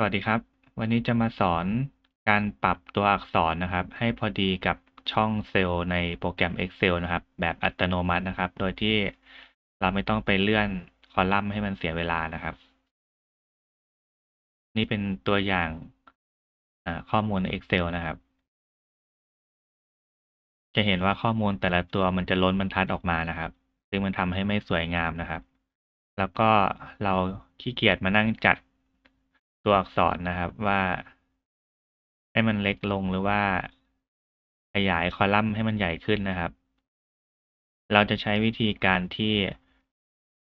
สวัสดีครับ วันนี้จะมาสอนการปรับตัวอักษรนะครับ ให้พอดีกับช่องเซลล์ในโปรแกรม Excel นะครับ แบบอัตโนมัตินะครับ โดยที่เราไม่ต้องไปเลื่อนคอลัมน์ให้มันเสียเวลานะครับ นี่เป็นตัวอย่างข้อมูลใน Excel นะครับ จะเห็นว่าข้อมูลแต่ละตัวมันจะล้นบรรทัดออกมานะครับ ซึ่งมันทำให้ไม่สวยงามนะครับ แล้วก็เราขี้เกียจมานั่งจัด ตัวอักษรนะครับว่า ให้มันเล็กลงหรือว่า ขยายคอลัมน์ให้มันใหญ่ขึ้นนะครับ เราจะใช้วิธีการที่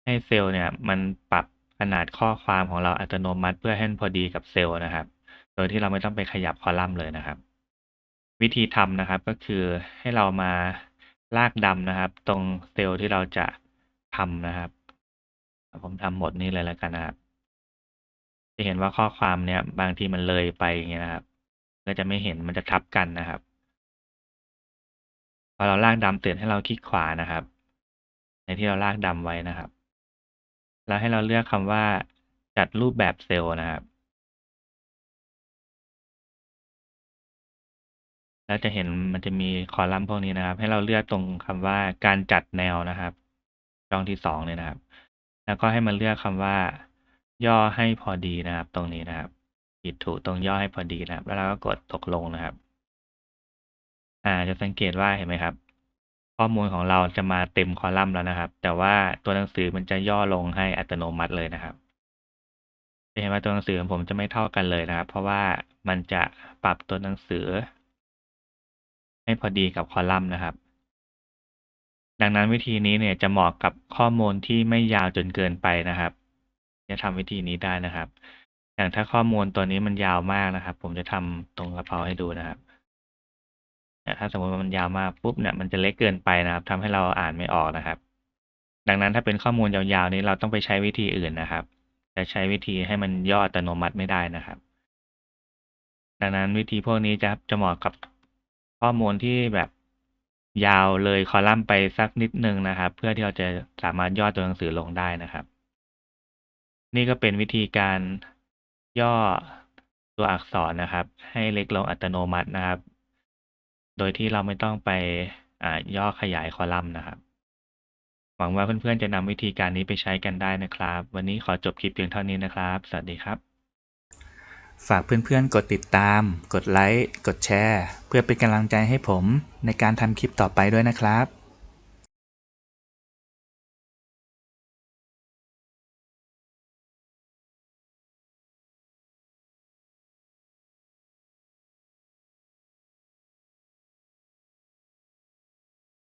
ให้เซลล์เนี่ย มันปรับขนาดข้อความของเราอัตโนมัติเพื่อให้มันพอดีกับเซลล์นะครับ โดยที่เราไม่ต้องไปขยับคอลัมน์เลยนะครับ วิธีทำนะครับก็คือให้เรามาลากดำนะครับ ตรงเซลล์ที่เราจะทำนะครับ ผมทำหมดนี้เลยแล้วกันนะครับ จะเห็นว่าข้อความเนี้ย บางทีมันเลยไปอย่างเงี้ยนะครับ ก็จะไม่เห็นมันจะทับกันนะครับ พอเราลากดำเสร็จให้เราคลิกขวานะครับ ในที่เราลากดำไว้นะครับ แล้วให้เราเลือกคำว่าจัดรูปแบบเซลล์นะครับ แล้วจะเห็นมันจะมีคอลัมน์พวกนี้นะครับ ให้เราเลือกตรงคำว่าการจัดแนวนะครับ ช่องที่สองเนี่ยนะครับ แล้วก็ให้มันเลือกคำว่า ย่อให้พอดีนะครับ ตรงนี้นะครับผิดถูกตรงย่อให้พอดีนะครับ แล้วเราก็กดตกลงนะครับ อ่า จะสังเกตว่าเห็นไหมครับ ข้อมูลของเราจะมาเต็มคอลัมน์แล้วนะครับ แต่ว่าตัวหนังสือมันจะย่อลงให้อัตโนมัติเลยนะครับจะเห็นว่าตัวหนังสือของผมจะไม่เท่ากันเลยนะครับ เพราะว่ามันจะปรับตัวหนังสือ ให้พอดีกับคอลัมน์นะครับ ดังนั้นวิธีนี้เนี่ยจะเหมาะกับข้อมูลที่ไม่ยาวจนเกินไปนะครับ จะทำวิธีนี้ได้นะครับ อย่างถ้าข้อมูลตัวนี้มันยาวมากนะครับ ผมจะทำตรงกระเพราให้ดูนะครับถ้าสมมติว่ามันยาวมากปุ๊บเนี่ยมันจะเล็กเกินไปนะครับทำให้เราอ่านไม่ออกนะครับ ดังนั้นถ้าเป็นข้อมูลยาวๆนี้เราต้องไปใช้วิธีอื่นนะครับจะใช้วิธีให้มันย่ออัตโนมัติไม่ได้นะครับ ดังนั้นวิธีพวกนี้จะจะเหมาะกับข้อมูลที่แบบยาวเลยคอลัมน์ไปสักนิดนึงนะครับ เพื่อที่เราจะสามารถย่อตัวหนังสือลงได้นะครับ นี่ก็เป็นวิธีการย่อตัวอักษรนะครับ ให้เล็กลงอัตโนมัตินะครับ โดยที่เราไม่ต้องไปย่อขยายคอลัมน์นะครับ หวังว่าเพื่อนๆจะนำวิธีการนี้ไปใช้กันได้นะครับ วันนี้ขอจบคลิปเพียงเท่านี้นะครับ สวัสดีครับ ฝากเพื่อนๆ กดติดตาม กดไลค์ กดแชร์ เพื่อเป็นกำลังใจให้ผมในการทำคลิปต่อไปด้วยนะครับ